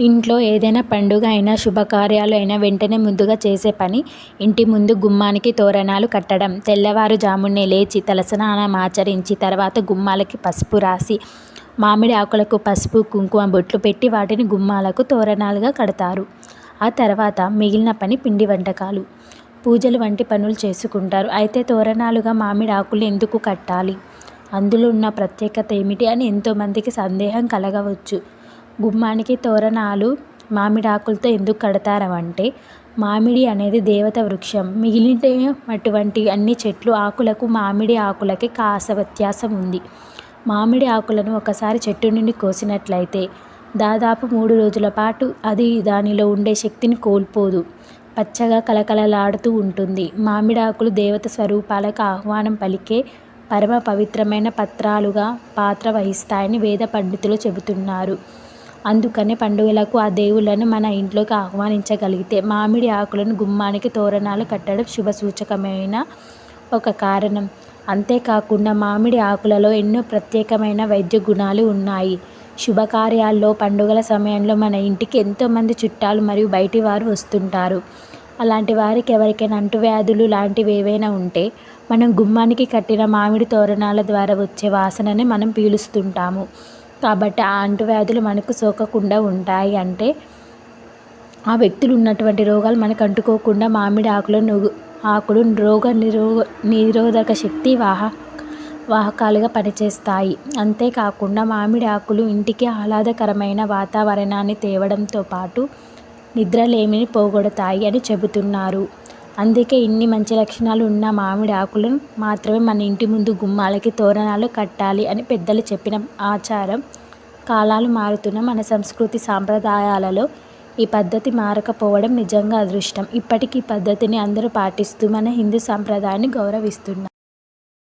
ఇంట్లో ఏదైనా పండుగ అయినా శుభకార్యాలు అయినా వెంటనే ముందుగా చేసే పని ఇంటి ముందు గుమ్మానికి తోరణాలు కట్టడం తెల్లవారుజామునే లేచి తలస్నానం ఆచరించి తర్వాత గుమ్మాలకి పసుపు రాసి మామిడి ఆకులకు పసుపు కుంకుమ బొట్లు పెట్టి వాటిని గుమ్మాలకు తోరణాలుగా కడతారు. ఆ తర్వాత మిగిలిన పని పిండి వంటకాలు. పూజలు వంటి పనులు చేసుకుంటారు. అయితే తోరణాలుగా మామిడి ఆకులు ఎందుకు కట్టాలి? అందులో ఉన్న ప్రత్యేకత ఏమిటి అని ఎంతోమందికి సందేహం కలగవచ్చు. గుమ్మానికి తోరణాలు మామిడి ఆకులతో ఎందుకు కడతారంటే మామిడి అనేది దేవత వృక్షం. మిగిలిన అటువంటి అన్ని చెట్లు ఆకులకు మామిడి ఆకులకి కాస్త వ్యత్యాసం ఉంది. మామిడి ఆకులను ఒకసారి చెట్టు నుండి కోసినట్లయితే దాదాపు మూడు రోజుల పాటు అది దానిలో ఉండే శక్తిని కోల్పోదు. పచ్చగా కలకలలాడుతూ ఉంటుంది. మామిడి ఆకులు దేవత స్వరూపాలకు ఆహ్వానం పలికే పరమ పవిత్రమైన పత్రాలుగా పాత్ర వహిస్తాయని వేద పండితులు చెబుతున్నారు. అందుకనే పండుగలకు ఆ దేవుళ్ళను మన ఇంట్లోకి ఆహ్వానించగలిగితే మామిడి ఆకులను గుమ్మానికి తోరణాలు కట్టడం శుభసూచకమైన ఒక కారణం. అంతేకాకుండా మామిడి ఆకులలో ఎన్నో ప్రత్యేకమైన వైద్య గుణాలు ఉన్నాయి. శుభకార్యాల్లో పండుగల సమయంలో మన ఇంటికి ఎంతోమంది చుట్టాలు మరియు బయటి వారు వస్తుంటారు. అలాంటి వారికి ఎవరికైనా అంటువ్యాధులు లాంటివి ఏవైనా ఉంటే మనం గుమ్మానికి కట్టిన మామిడి తోరణాల ద్వారా వచ్చే వాసనని మనం పీలుస్తుంటాము. కాబట్టి ఆ అంటువ్యాధులు మనకు సోకకుండా ఉంటాయి అంటే ఆ వ్యక్తులు ఉన్నటువంటి రోగాలు మనకు అంటుకోకుండా మామిడి ఆకులు నుగు ఆకులు రోగ నిరో నిరోధక శక్తి వాహ వాహకాలుగా పనిచేస్తాయి. అంతేకాకుండా మామిడి ఆకులు ఇంటికి ఆహ్లాదకరమైన వాతావరణాన్ని తేవడంతో పాటు నిద్రలేమిని పోగొడతాయి అని చెబుతున్నారు. అందుకే ఇన్ని మంచి లక్షణాలు ఉన్న మామిడి ఆకులను మాత్రమే మన ఇంటి ముందు గుమ్మాలకి తోరణాలు కట్టాలి అని పెద్దలు చెప్పిన ఆచారం. కాలాలు మారుతున్న మన సంస్కృతి సాంప్రదాయాలలో ఈ పద్ధతి మారకపోవడం నిజంగా అదృష్టం. ఇప్పటికీ ఈ పద్ధతిని అందరూ పాటిస్తూ మన హిందూ సాంప్రదాయాన్ని గౌరవిస్తున్నారు.